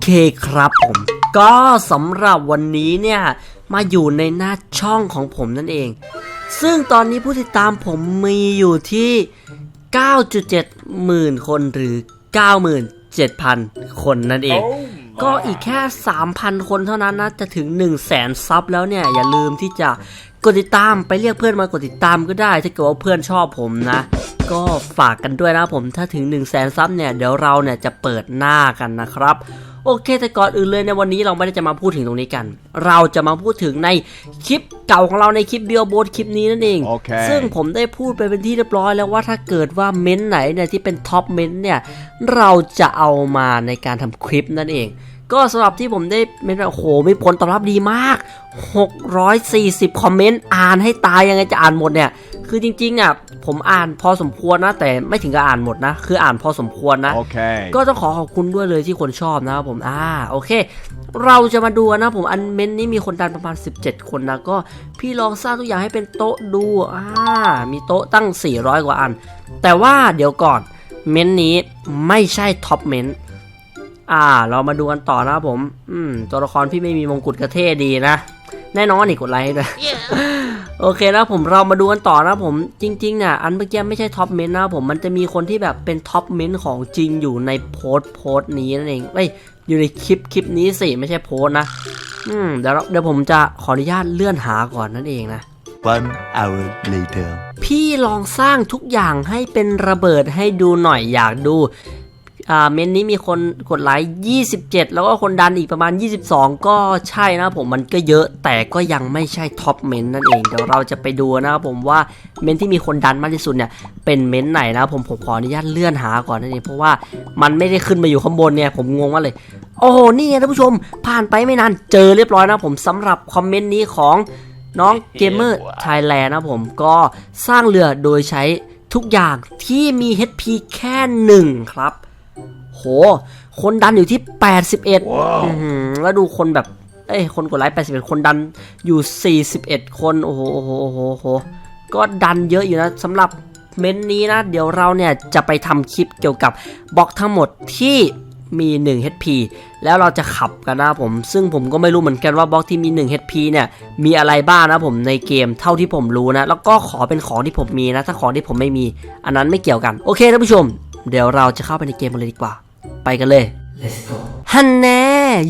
เคครับผม ก็สำหรับวันนี้เนี่ย มาอยู่ในหน้าช่องของผมนั่นเอง ซึ่งตอนนี้ผู้ติดตามผมมีอยู่ที่ 9.7 หมื่นคนหรือ 97,000 คนนั่นเอง ก็อีกแค่ 3,000 คนเท่านั้นนะ จะถึง 1 0 0 0 0แสนซับแล้วเนี่ย อย่าลืมที่จะกดติดตามไปเรียกเพื่อนมากดติดตามก็ได้ ถ้าเกิดว่าเพื่อนชอบผมนะ ก็ฝากกันด้วยนะผมถ้าถึง 1 0 0 0 0แสนซับเนี่ย เดี๋ยวเราเนี่ยจะเปิดหน้ากันนะครับ โอเคแต่ก่อนอื่นเลยในวันนี้เราไม่ได้จะมาพูดถึงตรงนี้กัน เราจะมาพูดถึงในคลิปเก่าของเราในคลิปเบียโบนคลิปนี้นั่นเองโอเคซึ่งผมได้พูดไปเป็นที่เรียบร้อยแล้วว่าถ้าเกิดว่าเม้นต์ไหนเนี่ยที่เป็นท็อปเม้นต์เนี่ยเราจะเอามาในการทำคลิปนั่นเอง ก็สำหรับที่ผมได้เม้นต์ว่าโอ้โหมีผลตอบรับดีมาก 640 คอมเมนต์อ่านให้ตายยังไงจะอ่านหมดเนี่ย คือจริงๆอะผมอ่านพอสมควรนะ แต่ไม่ถึงกับอ่านหมดนะ คืออ่านพอสมควรนะ Okay. ก็ต้องขอขอบคุณด้วยเลยที่คนชอบนะครับผมอ่าโอเค เราจะมาดูกันนะผมอันเมนต์นี้มีคนดันประมาณ 17 คนนะก็พี่ลองสร้างทุกอย่างให้เป็นโต๊ะดูอ่ามีโต๊ะตั้ง 400 กว่าอัน แต่ว่าเดี๋ยวก่อนเมนต์นี้ไม่ใช่ท็อปเมนต์ อ่า เรามาดูกันต่อนะครับผม อืม ตัวละครพี่ไม่มีมงกุฎกระเท่ดีนะ แน่นอนอีกกดไลค์ให้ด้วยโอเคนะผมเรามาดูกันต่อนะผมจริงๆเนี่ยอันเมื่อกี้ไม่ใช่ท็อปเมนต์นะผมมันจะมีคนที่แบบเป็นท็อปเมนต์ของจริงอยู่ในโพสต์โพสต์นี้นั่นเองเอ้ยอยู่ในคลิปคลิปนี้สิไม่ใช่โพสต์นะ อืมเดี๋ยวเราเดี๋ยวผมจะขออนุญาตเลื่อนหาก่อนนั่นเองนะ One hour later. พี่ลองสร้างทุกอย่างให้เป็นระเบิดให้ดูหน่อยอยากดู อ่าเมนนี้มีคนกดไลค์27 แล้วก็คนดันอีกประมาณ 22 ก็ใช่นะผมมันก็เยอะแต่ก็ยังไม่ใช่ท็อปเมนนั่นเองเดี๋ยวเราจะไปดูนะครับผมว่าเมนที่มีคนดันมากที่สุดเนี่ยเป็นเมนไหนนะผมผมขออนุญาตเลื่อนหาก่อนนั่นเองเพราะว่ามันไม่ได้ขึ้นมาอยู่ข้างบนเนี่ยผมงงมากเลย โอ้โหนี่ไงท่านผู้ชมผ่านไปไม่นานเจอเรียบร้อยนะผมสำหรับคอมเมนต์นี้ของน้องเกมเมอร์ไทยแลนด์นะผมก็สร้างเรือโดยใช้ทุกอย่างที่มี HP แค่หนึ่งครับ โห คนดันอยู่ที่ 81อื้อหือแล้วดูคนแบบ เอ้ย คนกดไลค์81 คนดันอยู่ 41 คน โอ้โหโอ้โหโอ้โหโอ้โหก็ดันเยอะอยู่นะสำหรับเม้นต์นี้นะ เดี๋ยวเราเนี่ยจะไปทำคลิปเกี่ยวกับบล็อกทั้งหมดที่มี 1 HP แล้วเราจะขับกันนะผม ซึ่งผมก็ไม่รู้เหมือนกันว่าบล็อกที่มี 1 HP เนี่ยมีอะไรบ้างนะผมในเกมเท่าที่ผมรู้นะ แล้วก็ขอเป็นของที่ผมมีนะ ถ้าของที่ผมไม่มี อันนั้นไม่เกี่ยวกัน โอเคท่านผู้ชม เดี๋ยวเราจะเข้าไปในเกมกันเลยดีกว่า ไปกันเลย Let's go ฮันแน่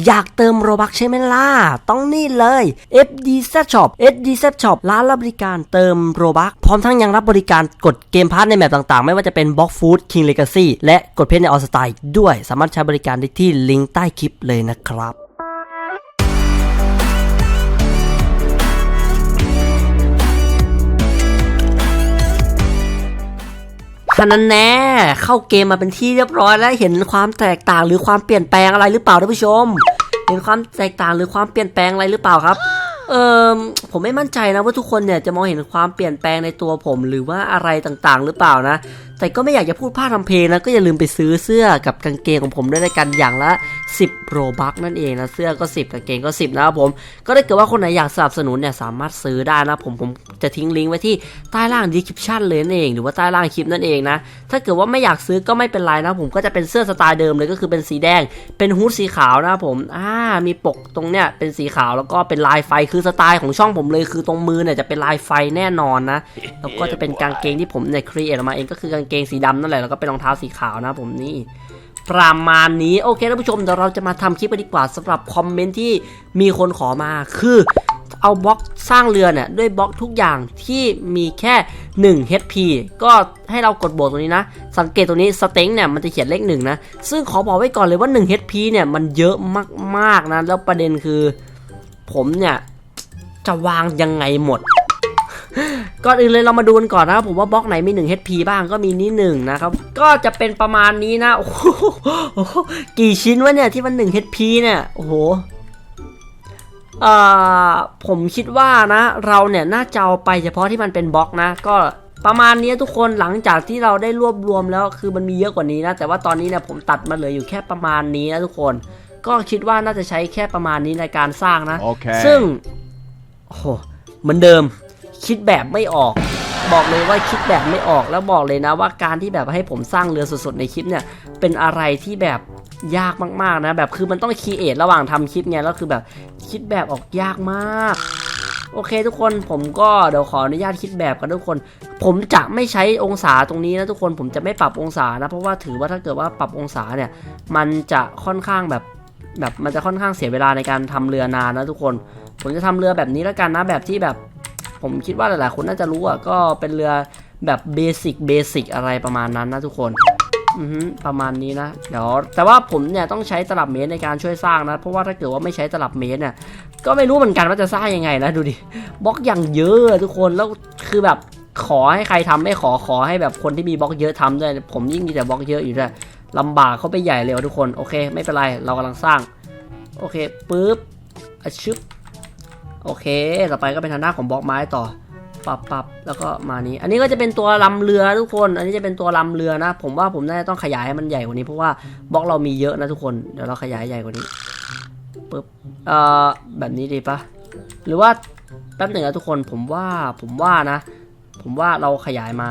อยากเติมโรบักใช่ไหมล่ะ ต้องนี่เลย FD Z Shop FD Z Shop ร้านรับบริการเติมโรบักพร้อมทั้งยังรับบริการกดเกมพาร์ทในแมปต่างๆ ไม่ว่าจะเป็น Box Food King Legacy และกดเพชรในออสไตล์ด้วย สามารถใช้บริการได้ที่ลิงก์ใต้คลิปเลยนะครับ ขนาดแน่เข้าเกมมาเป็นที่เรียบร้อยแล้วเห็นความแตกต่างหรือความเปลี่ยนแปลงอะไรหรือเปล่าท่านผู้ชม เห็นความแตกต่างหรือความเปลี่ยนแปลงอะไรหรือเปล่าครับเออผมไม่มั่นใจนะว่าทุกคนเนี่ยจะมองเห็นความเปลี่ยนแปลงในตัวผม หรือว่าอะไรต่างๆ หรือเปล่านะ แต่ก็ไม่อยากจะพูดพลาดทำเพลงนะก็อย่าลืมไปซื้อเสื้อกับกางเกงของผมด้วยกันอย่างละ 10โรบักนั่นเองนะเสื้อก็ 10 กางเกงก็ 10 นะครับผม ก็ถ้เกิดว่าคนไหนอยากสนับสนุนเนี่ยสามารถซื้อได้นะผมผมจะทิ้งลิงก์ไว้ที่ใต้ล่างดีคริปชั่นเลยนั่นเอง หรือว่าใต้ล่างคลิปนั่นเองนะถ้าเกิดว่าไม่อยากซื้อก็ไม่เป็นไรนะผมก็จะเป็นเสื้อสไตล์เดิมเลยก็คือเป็นสีแดง เป็นฮู้ดสีขาวนะครับผมอ่ามีปกตรงเนี้ยเป็นสีขาวแล้วก็เป็นลายไฟคือสไตล์ของช่องผมเลย คือตรงมือเนี่ยจะเป็นลายไฟแน่นอนนะแล้วก็จะเป็นกางเกงที่ผมเนี่ยครีเอทออกมาเองก็คือกางางเกงสีดำนั่นแหละแล้วก็เป็นรองเท้าสีขาวนะผมนี่ประมาณนี้โอเคท่านผู้ชมเดี๋ยวเราจะมาทำคลิปกันดีกว่าสำหรับคอมเมนต์ที่มีคนขอมาคือเอาบล็อกสร้างเรือเนี่ยด้วยบล็อกทุกอย่างที่มีแค่ 1 HP ก็ให้เรากดบวกตรงนี้นะ สังเกตตรงนี้สเต็งเนี่ยมันจะเขียนเลขหนึ่งนะ ซึ่งขอบอกไว้ก่อนเลยว่า 1 HP เนี่ยมันเยอะมากๆนะ แล้วประเด็นคือ ผมเนี่ยจะวางยังไงหมด ก่อนอื่นเลยเรามาดูกันก่อนนะครับผมว่าบล็อกไหนมี1 HP บ้างก็มีนี่หนึ่งนะครับ ก็จะเป็นประมาณนี้นะ โอ้โหกี่ชิ้นวะเนี่ยที่มัน 1 HP เนี่ย โอ้โหเอ่อผมคิดว่านะ เราเนี่ยน่าจะเอาไปเฉพาะที่มันเป็นบล็อกนะ ก็ประมาณนี้ทุกคนหลังจากที่เราได้รวบรวมแล้วคือมันมีเยอะกว่านี้นะ แต่ว่าตอนนี้เนี่ยผมตัดมาเหลืออยู่แค่ประมาณนี้นะทุกคน ก็คิดว่าน่าจะใช้แค่ประมาณนี้ในการสร้างนะโอเคซึ่งโอ้โหเหมือนเดิม คิดแบบไม่ออก บอกเลยว่าคิดแบบไม่ออกแล้วบอกเลยนะว่าการที่แบบให้ผมสร้างเรือสดๆในคลิปเนี่ย เป็นอะไรที่แบบยากมากๆนะ แบบคือมันต้องคีเอทระหว่างทำคลิปไงแล้วคือแบบคิดแบบออกยากมาก โอเคทุกคนผมก็เดี๋ยวขออนุญาตคิดแบบกันทุกคน ผมจะไม่ใช้องศาตรงนี้นะทุกคนผมจะไม่ปรับองศานะ เพราะว่าถือว่าถ้าเกิดว่าปรับองศาเนี่ย มันจะค่อนข้างแบบแบบมันจะค่อนข้างเสียเวลาในการทำเรือนานนะทุกคน ผมจะทำเรือแบบนี้แล้วกันนะแบบที่แบบ ผมคิดว่าหลายๆคนน่าจะรู้อะก็เป็นเรือแบบเบสิกเบสิกอะไรประมาณนั้นนะทุกคนอืประมาณนี้นะเดี๋ยวแต่ว่าผมเนี่ยต้องใช้ตลับเมตรในการช่วยสร้างนะ เพราะว่าถ้าเกิดว่าไม่ใช้ตลับเมตรเนี่ยก็ไม่รู้เหมือนกันว่าจะสร้างยังไงนะดูดิบล็อกอย่างเยอะทุกคนแล้วคือแบบขอให้ใครทำไม่ขอขอให้แบบคนที่มีบล็อกเยอะทำด้วยผมยิ่งมีแต่บล็อกเยอะอยู่ด้วยลำบากเขาไปใหญ่เลยทุกคนโอเค ไม่เป็นไรเรากำลังสร้าง โอเคปุ๊บอชึบ โอเค ต่อไปก็เป็นทางด้านของบล็อกไม้ต่อปรับปรับแล้วก็มานี้ อันนี้ก็จะเป็นตัวลำเรือทุกคน อันนี้จะเป็นตัวลำเรือนะ ผมว่าผมน่าจะต้องขยายให้มันใหญ่กว่านี้เพราะว่าบล็อกเรามีเยอะนะทุกคน เดี๋ยวเราขยายใหญ่กว่านี้ปึ๊บ เอ่อ แบบนี้ดีปะหรือว่าแป๊บหนึ่งนะทุกคน ผมว่า ผมว่านะ ผมว่าเราขยายมา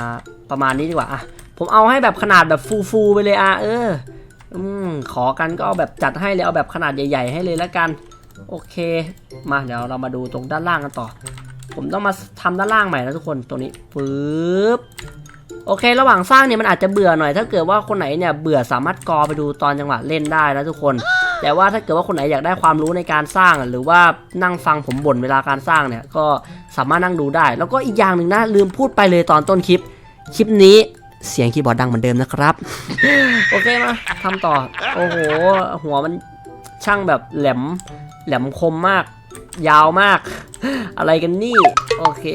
ประมาณนี้ดีกว่า อะ ผมเอาให้แบบขนาดแบบฟูๆไปเลยอะ เออ อืม ขอกันก็เอาแบบจัดให้เลย เอาแบบขนาดใหญ่ ๆ ให้เลยแล้วกัน โอเค มาเดี๋ยวเรามาดูตรงด้านล่างกันต่อ ผมต้องมาทำด้านล่างใหม่นะทุกคนตัวนี้ปึ๊บโอเค ระหว่างสร้างเนี่ยมันอาจจะเบื่อหน่อย ถ้าเกิดว่าคนไหนเนี่ยเบื่อสามารถกอไปดูตอนจังหวะเล่นได้นะทุกคน แต่ว่าถ้าเกิดว่าคนไหนอยากได้ความรู้ในการสร้างหรือว่านั่งฟังผมบ่นเวลาการสร้างเนี่ยก็สามารถนั่งดูได้ แล้วก็อีกอย่างหนึ่งนะลืมพูดไปเลยตอนต้นคลิป คลิปนี้เสียงคีย์บอร์ดดังเหมือนเดิมนะครับ โอเคมาทำต่อ โอ้โห หัวมันช่างแบบแหลม แหลมคมมาก ยาวมาก อะไรกันนี่ โอเค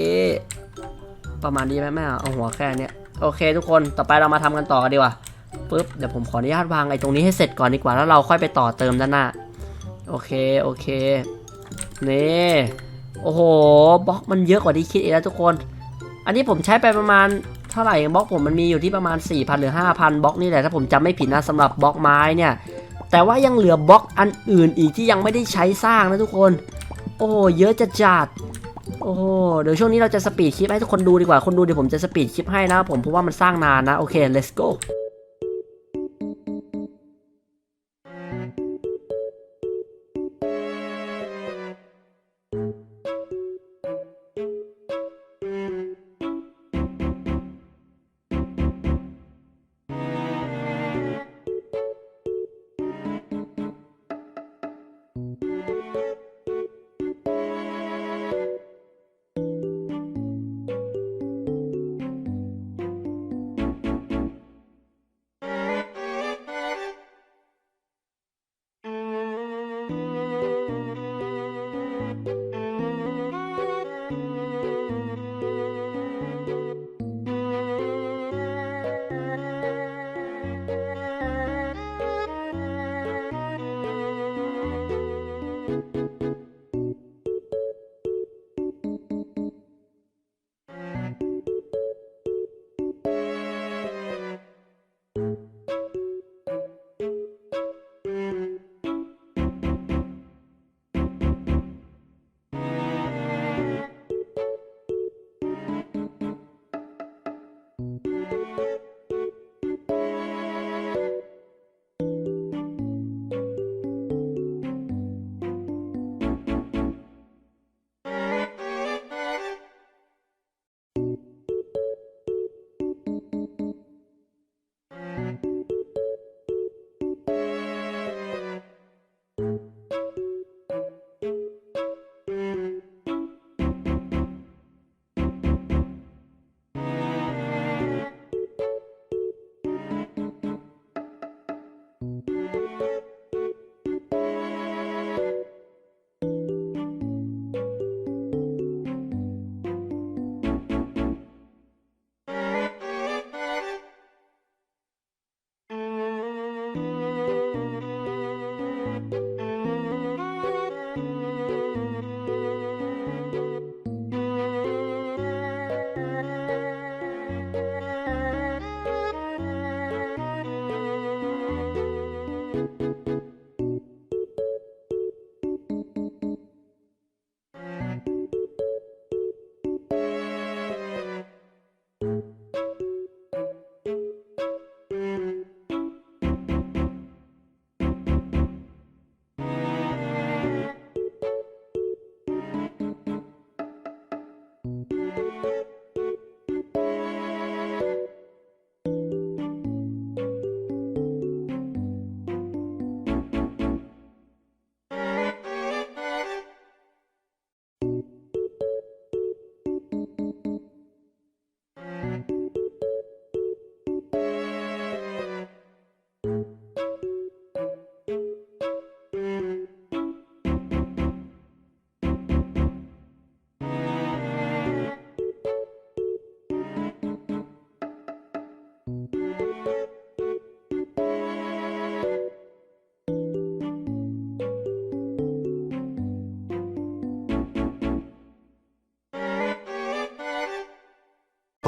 ประมาณนี้ไหมแม่เอาหัวแค่เนี้ยโอเค ทุกคนต่อไปเรามาทำกันต่อกันดีกว่าปุ๊บเดี๋ยวผมขออนุญาตวางไอ้ตรงนี้ให้เสร็จก่อนดีกว่าแล้วเราค่อยไปต่อเติมด้านหน้า โอเคโอเคนี่โอ้โหบล็อกมันเยอะกว่าที่คิดเองนะทุกคน อันนี้ผมใช้ไปประมาณเท่าไหร่บล็อกผมมันมีอยู่ที่ประมาณ4,000หรือ5,000บล็อกนี่แหละถ้าผมจำไม่ผิดนะสำหรับบล็อกไม้เนี่ย แต่ว่ายังเหลือบล็อกอันอื่นอีกที่ยังไม่ได้ใช้สร้างนะทุกคน โอ้เยอะจัดจัดโอ้เดี๋ยวช่วงนี้เราจะสปีดคลิปให้ทุกคนดูดีกว่า คนดูเดี๋ยวผมจะสปีดคลิปให้นะผมเพราะว่ามันสร้างนานนะ โอเค let's go Música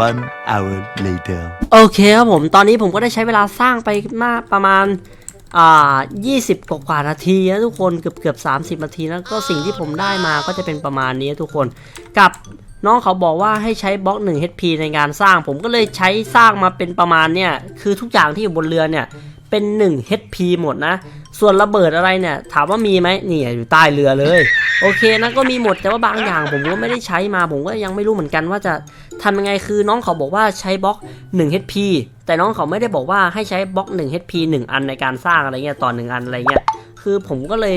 One hour later. โอเคครับผม ตอนนี้ผมก็ได้ใช้เวลาสร้างไปมากประมาณอ่า20กว่ากว่านาทีนะทุกคนเกือบเกือบ30 นาทีแล้วก็สิ่งที่ผมได้มาก็จะเป็นประมาณนี้ทุกคนกับน้องเขาบอกว่าให้ใช้บล็อก 1 HP ในการสร้าง ผมก็เลยใช้สร้างมาเป็นประมาณเนี่ย คือทุกอย่างที่อยู่บนเรือเนี่ย เป็น 1 HP หมดนะ ส่วนระเบิดอะไรเนี่ย ถามว่ามีไหมนี่อยู่ใต้เรือเลย โอเคนะก็มีหมดแต่ว่าบางอย่างผมก็ไม่ได้ใช้มาผมก็ยังไม่รู้เหมือนกันว่าจะ ทำยังไงคือน้องเขาบอกว่าใช้บล็อก 1 HP แต่น้องเขาไม่ได้บอกว่าให้ใช้บล็อก 1 HP 1 อันในการสร้างอะไรเงี้ยต่อ1อันอะไรเงี้ยคือผมก็เลย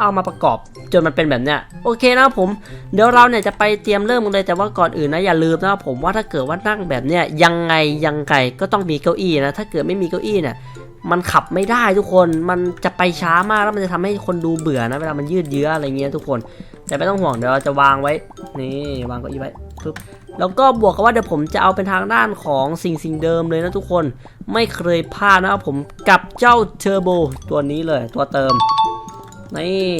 เอามาประกอบจนมันเป็นแบบเนี้ยโอเคนะผม เดี๋ยวเราเนี่ยจะไปเตรียมเริ่มกันเลยแต่ว่าก่อนอื่นนะอย่าลืมนะผมว่าถ้าเกิดว่านั่งแบบเนี้ยยังไงยังไงก็ต้องมีเก้าอี้นะถ้าเกิดไม่มีเก้าอี้เนี่ยมันขับไม่ได้ทุกคน มันจะไปช้ามากแล้วมันจะทำให้คนดูเบื่อนะเวลามันยืดเยื้ออะไรเงี้ยทุกคน แต่ไม่ต้องห่วงเดี๋ยวเราจะวางไว้ นี่วางเก้าอี้ไว้ปึ๊บ แล้วก็บวกกับว่าเดี๋ยวผมจะเอาเป็นทางด้านของสิ่งสิ่งเดิมเลยนะทุกคน ไม่เคยพลาดนะครับผมกับเจ้าเทอร์โบตัวนี้เลยตัวเติมนี่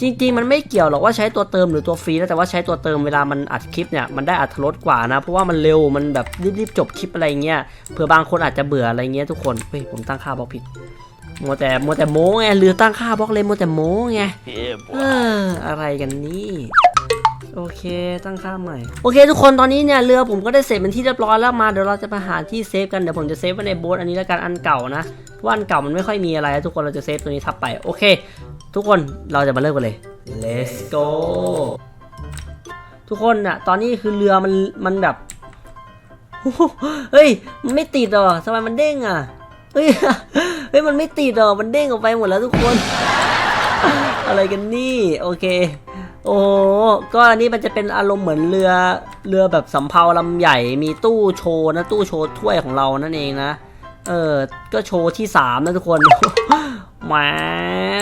จริง ๆ มันไม่เกี่ยวหรอกว่าใช้ตัวเติมหรือตัวฟรีนะแต่ว่าใช้ตัวเติมเวลามันอัดคลิปเนี่ยมันได้อัตรสกว่านะ เพราะว่ามันเร็วมันแบบรีบๆจบคลิปอะไรเงี้ยเผื่อบางคนอาจจะเบื่ออะไรเงี้ยทุกคนเฮ้ยผมตั้งค่าบล็อกผิดมัวแต่มัวแต่โม้ไงลืมตั้งค่าบล็อกเลยมัวแต่โม้ไงเอออะไรกันนี่ โอเค ตั้งค่าใหม่ โอเค ทุกคนตอนนี้เนี่ยเรือผมก็ได้เสร็จเป็นที่เรียบร้อยแล้วมาเดี๋ยวเราจะไปหาที่เซฟกันเดี๋ยวผมจะเซฟไว้ในโบ๊ทอันนี้แล้วกันอันเก่านะเพราะว่าอันเก่ามันไม่ค่อยมีอะไรทุกคนเราจะเซฟตัวนี้ทับไปโอเค ทุกคนเราจะมาเริ่มกันเลย let's go ทุกคนน่ะตอนนี้คือเรือมันมันแบบเฮ้ยมันไม่ติดหรอทำไมมันเด้งอะเฮ้ยเฮ้ยมันไม่ติดหรอมันเด้งออกไปหมดแล้วทุกคน อะไรกันนี่ โอเค โอ้ก็อันนี้มันจะเป็นอารมณ์เหมือนเรือเรือแบบสำเภาลำใหญ่มีตู้โชว์นะตู้โชว์ถ้วยของเรานั่นเองนะเออก็โชว์ที่สามนะทุกคนแม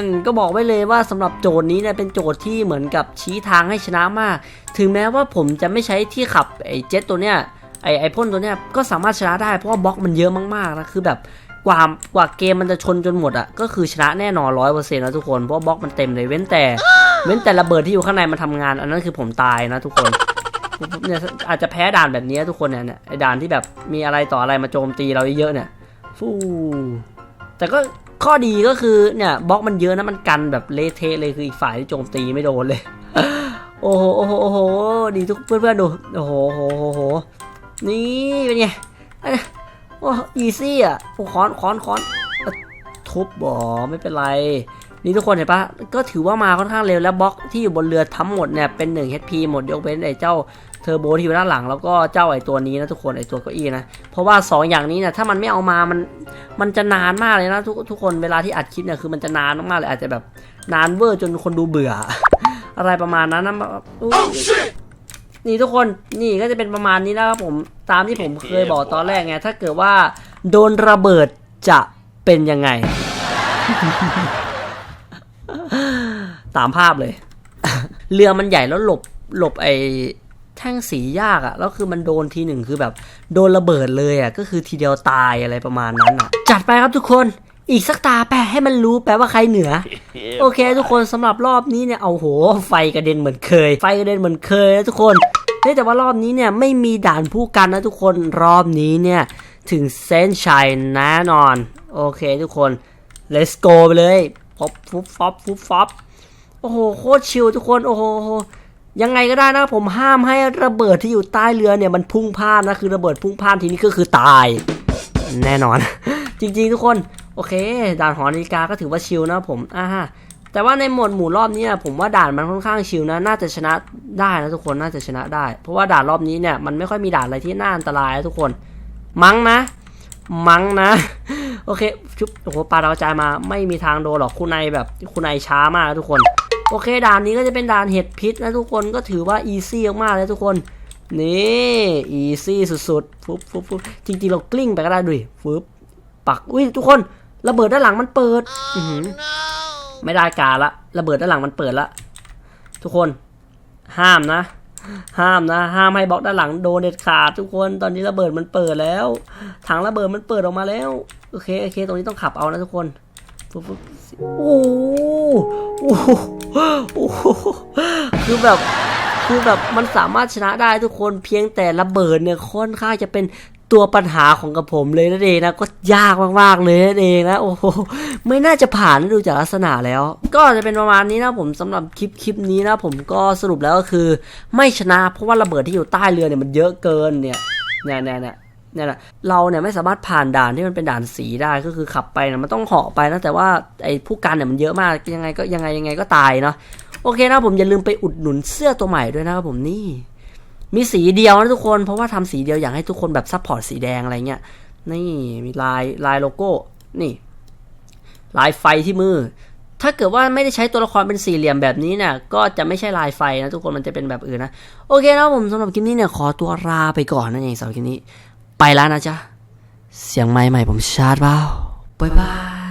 นก็บอกไว้เลยว่าสำหรับโจทย์นี้เนี่ยเป็นโจทย์ที่เหมือนกับชี้ทางให้ชนะมาก ถึงแม้ว่าผมจะไม่ใช้ที่ขับไอ้เจ็ตตัวเนี้ยไอ้ไอพ่นตัวเนี้ยก็สามารถชนะได้เพราะว่าบล็อกมันเยอะมากๆนะคือแบบกว่ากว่าเกมมันจะชนจนหมดอะ่ะก็คือชนะแน่นอนร้อยเปอร์เซ็นต์นะทุกคนเพราะบล็อกมันเต็มเลยเว้นแต่ เว้นแต่ระเบิดที่อยู่ข้างในมันทำงาน อันนั้นคือผมตายนะทุกคนเนี่ยอาจจะแพ้ด่านแบบนี้ทุกคนเนี่ยเนี่ยไอ้ด่านที่แบบมีอะไรต่ออะไรมาโจมตีเราเยอะๆเนี่ยฟูแต่ก็ข้อดีก็คือเนี่ยบล็อกมันเยอะนะมันกันแบบเละเทะเลยคืออีกฝ่ายที่โจมตีไม่โดนเลย โอ้โหโอ้โหโอ้โหดีทุกเพื่อนๆดูโอ้โหโอ้โหโอ้โหนี่เป็นไงอันนี้โอ้อีซี่อะโอ้ค้อนค้อนค้อนทุบบ่ไม่เป็นไร นี่ทุกคนเห็นปะก็ถือว่ามาค่อนข้างเร็วแล้วบล็อกที่อยู่บนเรือทั้งหมดเนี่ยเป็น1 HP หมดยกเว้นไอ้เจ้าเทอร์โบที่อยู่ด้านหลัง แล้วก็เจ้าไอ้ตัวนี้นะทุกคนไอ้ตัวเก้าอี้นะเพราะว่า 2 อย่างนี้เนี่ยถ้ามันไม่เอามามันมันจะนานมากเลยนะทุกทุกคนเวลาที่อัดคลิปเนี่ยคือมันจะนานมากๆเลยอาจจะแบบนานเวอร์จนคนดูเบื่อ อะไรประมาณนั้นนะอุ๊ยนี่ทุกคนนี่ก็จะเป็นประมาณนี้นะครับผมตามที่ผมเคยบอกตอนแรกไงถ้าเกิดว่า โดนระเบิดจะเป็นยังไง ตามภาพเลย เรือมันใหญ่แล้วหลบหลบไอ้แท่งสียากอะแล้วคือมันโดนทีหนึ่งคือแบบ โดนระเบิดเลยอะก็คือทีเดียวตายอะไรประมาณนั้นอะจัดไปครับทุกคนอีกสักตาแปลให้มันรู้แปลว่าใครเหนือ โอเค ทุกคนสำหรับรอบนี้เนี่ยเอาโห ไฟกระเด็นเหมือนเคย ไฟกระเด็นเหมือนเคยนะทุกคนเฮ้ยแต่ว่ารอบนี้เนี่ยไม่มีด่านผู้กันนะทุกคนรอบนี้เนี่ยถึงเส้นชัยแน่นอน โอเคทุกคน let's go ไปเลยฟอบฟุบฟอบฟุบฟอบโอ้โหโคตรชิลทุกคนโอ้โหยังไงก็ได้นะผมห้ามให้ระเบิดที่อยู่ใต้เรือเนี่ยมันพุ่งพลานนะคือระเบิดพุ่งพลานทีนี้ก็คือตาย แน่นอน จริงๆทุกคนโอเค ด่านหอนาฬิกาก็ถือว่าชิลนะผมอ่าแต่ว่าในหมวดหมู่รอบนี้ผมว่าด่านมันค่อนข้างชิลนะ น่าจะชนะได้นะทุกคนน่าจะชนะได้ เพราะว่าด่านรอบนี้เนี่ยมันไม่ค่อยมีด่านอะไรที่น่าอันตรายนะทุกคน มั้งนะ มั้งนะ โอเคชุบโอ้โหปลาดาวกระจายมาไม่มีทางโดนหรอกคุณนายแบบคุณนายช้ามากทุกคน โอเคด่านนี้ก็จะเป็นด่านเห็ดพิษนะทุกคนก็ถือว่าอีซี่มากๆเลยทุกคน นี่อีซี่สุดๆฟุบฟุบฟุบจริงๆเรากลิ้งไปก็ได้ด้วยฟุบปักอุ้ยทุกคนระเบิดด้านหลังมันเปิดอือหือไม่ได้การละระเบิดด้านหลังมันเปิดละทุกคน ห้ามนะ ห้ามนะ ห้ามให้บล็อกด้านหลังโดนเด็ดขาดทุกคนตอนนี้ระเบิดมันเปิดแล้วถังระเบิดมันเปิดออกมาแล้วโอเคโอเค ตรงนี้ต้องขับเอานะทุกคน ปุ๊บปุ๊บโอ้โหโอ้โหโอ้โหคือแบบคือแบบมันสามารถชนะได้ทุกคนเพียงแต่ระเบิดเนี่ยค่อนข้างจะเป็นตัวปัญหาของกับผมเลยนั่นเองนะก็ยากมากๆเลยนั่นเองนะโอ้โหไม่น่าจะผ่านนะดูจากลักษณะแล้ว ก็จะเป็นประมาณนี้นะผมสำหรับคลิปคลิปนี้นะผมก็สรุปแล้วก็คือ ไม่ชนะเพราะว่าระเบิดที่อยู่ใต้เรือเนี่ยมันเยอะเกินเนี่ยเนี่ยเนี่ย เนี่ยแหละเราเนี่ยไม่สามารถผ่านด่านที่มันเป็นด่านสีได้ก็คือขับไปนะมันต้องเหาะไปนะแต่ว่าไอ้ผู้กันเนี่ยมันเยอะมากยังไงก็ยังไงยังไงก็ตายเนาะโอเคนะผมอย่าลืมไปอุดหนุนเสื้อตัวใหม่ด้วยนะครับผมนี่ มีสีเดียวนะทุกคนเพราะว่าทำสีเดียวอยากให้ทุกคนแบบซัพพอร์ตสีแดงอะไรเงี้ยนี่มีลายลายโลโก้นี่ ลายไฟที่มือ ถ้าเกิดว่าไม่ได้ใช้ตัวละครเป็นสี่เหลี่ยมแบบนี้เนี่ยก็จะไม่ใช่ลายไฟนะทุกคนมันจะเป็นแบบอื่นนะโอเคนะผมสำหรับคลิปนี้เนี่ยขอตัวลาไปก่อนนั่นเองสำหรับคลิปนี้ ไปแล้วนะจ๊ะ เสียงไม้ใหม่ผมชาร์จเปล่าบ๊ายบาย